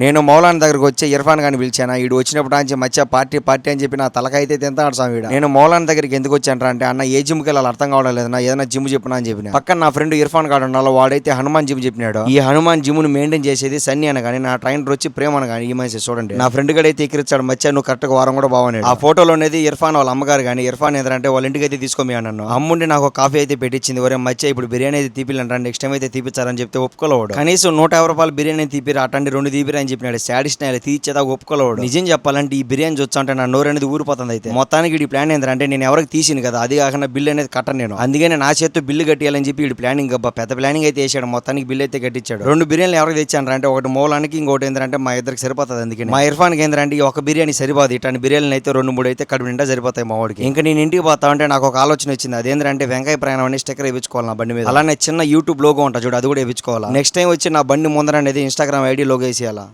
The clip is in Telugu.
నేను మౌలాన్ దగ్గరకు వచ్చి ఇర్ఫాన్ గాని పిలిచాను? ఈడు వచ్చినప్పుడు నుంచి మధ్య పార్టీ పార్టీ అని చెప్పి నా తలకైతే తింటాడు స్వామి నేను మౌలాన్ దగ్గరికి ఎందుకు వచ్చాను అంటే అన్న ఏ జిమ్కి వెళ్ళాలి అర్థం కావడం లేదు నా ఏదైనా జిమ్ చెప్పినా అని చెప్పిన. పక్కన నా ఫ్రెండ్ ఇర్ఫాన్ గాడు ఉన్నాడు వాడైతే హనుమాన్ జిమ్ చెప్పినాడు. ఈ హనుమాన్ జిమ్ను మెయింటైన్ చేసేది సన్నీ అని కానీ నా ట్రైనర్ వచ్చి ప్రేమ అని కానీ ఈ మనిషి చూడండి. నా ఫ్రెండ్ గడ అయితే ఎక్కిరిచ్చాడు మధ్య నువ్వు కరెక్ట్గా వారం కూడా బాగున్నాడు. ఆ ఫోటోలో అనేది ఇర్ఫాన్ వాళ్ళ అమ్మగారు కానీ ఇర్ఫాన్ ఏంటంటే వాళ్ళ ఇంటికి అయితే తీసుకోమే అన్నాను. అమ్ముండి నాకు ఒక కాఫీ అయితే పెట్టించింది ఒరే మధ్య ఇప్పుడు బిర్యానీ అయితే తీపిల్లంటారు నెక్స్ట్ టైం అయితే తీపిచ్చారని చెప్తే ఒప్పుకోలేవాడు. కనీసం నూట యాభై రూపాయలు బిర్యానీ తీపిరా అటండి రెండు తీపిరా అని చెప్పినాడు. శాడిస్ట్ తీర్చేదా ఒప్పుకోలేవాడు. నిజం చెప్పాలంటే ఈ బిర్యానీ చూస్తా అంటే నా నోరు అనేది ఊరిపోతుంది అయితే. మొత్తానికి ఈ ప్లాన్ ఏంటంటే నేను ఎవరికి తీసింది కదా అది కాకుండా బిల్లు అనేది కట్టను నేను. అందుకనే నా చేతితో బిల్లు కట్టియాలని చెప్పి ఈ ప్లానింగ్ అబ్బా పెద్ద ప్లానింగ్ అయితే వేసాడు మొత్తానికి బిల్లు అయితే కట్టించాడు. రెండు బిర్యానీలు ఎవరికి తెచ్చాను అంటే ఒకటి మూలానికి ఇంకోటి ఏంటంటే మా ఇద్దరికి సరిపోతుంది అందుకని మా ఇర్ఫాన్ ఏంటంటే ఈ ఒక బిర్యానీ సరిపోదు. ఇటు బిర్యానీలు అయితే రెండు మూడు అయితే కడుపు నిండా సరిపోతాయి మా వాడికి. ఇంకా నేను ఇంటికి పోతా ఉంటే నాకు ఒక ఆలోచన వచ్చింది. అదేంటంటే వెంకయ్య ప్రయాణం అని స్టిక్కర్ వేయించుకోవాలి నా బండి మీద. అలానే చిన్న యూట్యూబ్ లోగో ఉంటా చూడు అది కూడా వేయించుకోవాలి నెక్స్ట్ టైం వచ్చి నా బండి ముందర అనేది ఇన్స్టాగ్రామ్ ఐడి లోగో వేసేయాలా?